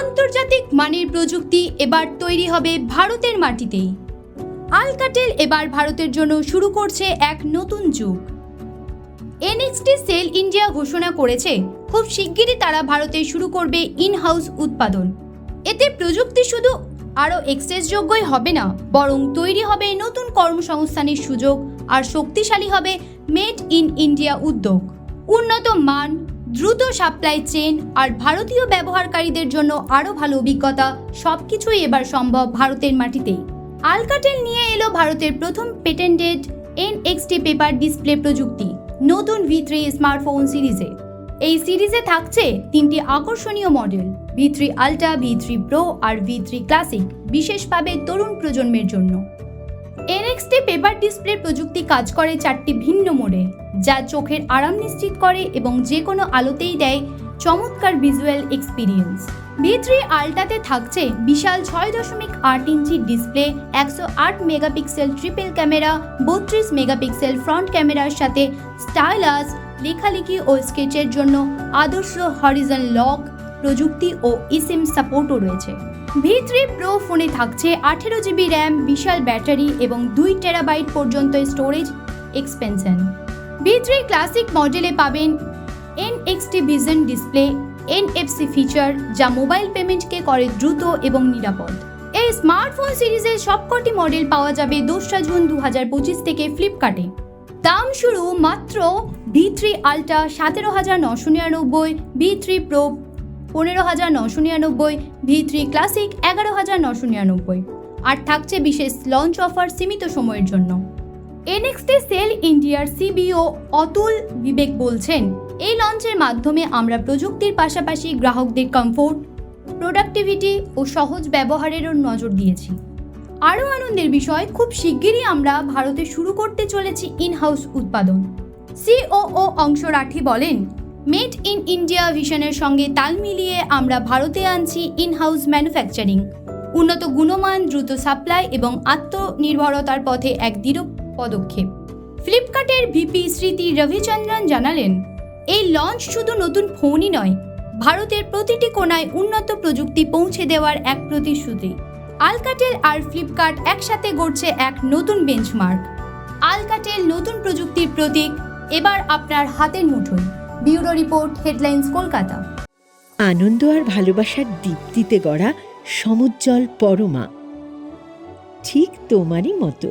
আন্তর্জাতিক মানের প্রযুক্তি এবার তৈরি হবে ভারতের মাটিতেই। আলকাটেল এবার ভারতের জন্য শুরু করছে এক নতুন যুগ। এনএক্সটি সেল ইন্ডিয়া ঘোষণা করেছে, খুব শিগগিরই তারা ভারতে শুরু করবে ইন হাউস উৎপাদন। এতে প্রযুক্তি শুধু আরও এক্সেসযোগ্যই হবে না, বরং তৈরি হবে নতুন কর্মসংস্থানের সুযোগ আর শক্তিশালী হবে মেড ইন ইন্ডিয়া উদ্যোগ। উন্নত মান দ্রুত সাপ্লাই চেন আর ভারতীয় ব্যবহারকারীদের জন্য আরও ভালো অভিজ্ঞতা, সবকিছুই এবার সম্ভব ভারতের মাটিতেই আলকাটেল নিয়ে এলো ভারতের প্রথম পেটেন্টেড এনএক্সটি পেপার ডিসপ্লে প্রযুক্তি, নতুন ভি থ্রি স্মার্টফোন সিরিজে এই সিরিজে থাকছে তিনটি আকর্ষণীয় model V three ultra V three pro আর ভি থ্রি ক্লাসিক বিশেষভাবে তরুণ প্রজন্মের জন্য। এনএক্সটি পেপার ডিসপ্লে প্রযুক্তি কাজ করে চারটি ভিন্ন মোডে। যা চোখের আরাম নিশ্চিত করে এবং যে কোনো আলোতেই দেয় চমৎকার ভিজুয়াল এক্সপিরিয়েন্স ভি থ্রি আলটাতে থাকছে বিশাল ছয় দশমিক আট ইঞ্চি ডিসপ্লে একশো আট মেগাপিক্সেল ট্রিপল ক্যামেরা বত্রিশ মেগাপিক্সেল ফ্রন্ট ক্যামেরার সাথে স্টাইলাস লেখালেখি ও স্কেচের জন্য আদর্শ হরিজন লক প্রযুক্তি ও ইসিম সাপোর্টও রয়েছে। ভি থ্রি প্রো ফোনে থাকছে আঠেরো জিবি র্যাম বিশাল ব্যাটারি এবং দুই টেরাবাইট পর্যন্ত storage expansion V three classic মডেলে পাবেন NXT vision display NFC feature যা মোবাইল পেমেন্টকে করে দ্রুত এবং নিরাপদ। এই স্মার্টফোন সিরিজের সবকটি মডেল পাওয়া যাবে দোসরা জুন দু পঁচিশ থেকে ফ্লিপকার্টে দাম শুরু মাত্র ভি থ্রি আলট্রা সতেরো হাজার নশো নিরানব্বই ভি থ্রি প্রো পনেরো হাজার নশো নিরানব্বই ভি থ্রি ক্লাসিক এগারো হাজার নশো নিরানব্বই। আর থাকছে বিশেষ লঞ্চ অফার সীমিত সময়ের জন্য। এনএক্সটি সেল ইন্ডিয়ার সিবিও অতুল বিবেক বলছেন, এই লঞ্চের মাধ্যমে আমরা প্রযুক্তির পাশাপাশি গ্রাহকদের কমফোর্ট প্রোডাক্টিভিটি ও সহজ ব্যবহারেরও নজর দিয়েছি। আরও আনন্দের বিষয়, খুব শিগগিরই আমরা ভারতে শুরু করতে চলেছি ইন হাউস উৎপাদন। সিওও অংশ রাঠি বলেন মেড ইন ইন্ডিয়া ভিশনের সঙ্গে তাল মিলিয়ে আমরা ভারতে আনছি ইন হাউস ম্যানুফ্যাকচারিং উন্নত গুণমান, দ্রুত সাপ্লাই এবং আত্মনির্ভরতার পথে এক দৃঢ় পদক্ষেপ। ফ্লিপকার্টের ভিপি স্মৃতি রবিচন্দ্রন জানালেন, এই লঞ্চ শুধু নতুন ফোনই নয়, ভারতের প্রতিটি কোণায় উন্নত প্রযুক্তি পৌঁছে দেওয়ার এক প্রতিশ্রুতি। আলকাটেল আর ফ্লিপকার্ট একসাথে গড়ছে এক নতুন বেঞ্চমার্ক আলকাটেল নতুন প্রযুক্তির প্রতীক, এবার আপনার হাতের মুঠোয়। Bureau report, headlines, Kolkata. আনন্দ আর ভালোবাসার দীপ্তিতে গড়া সমুজ্জ্বল পরমা। ঠিক তোমারই মতো।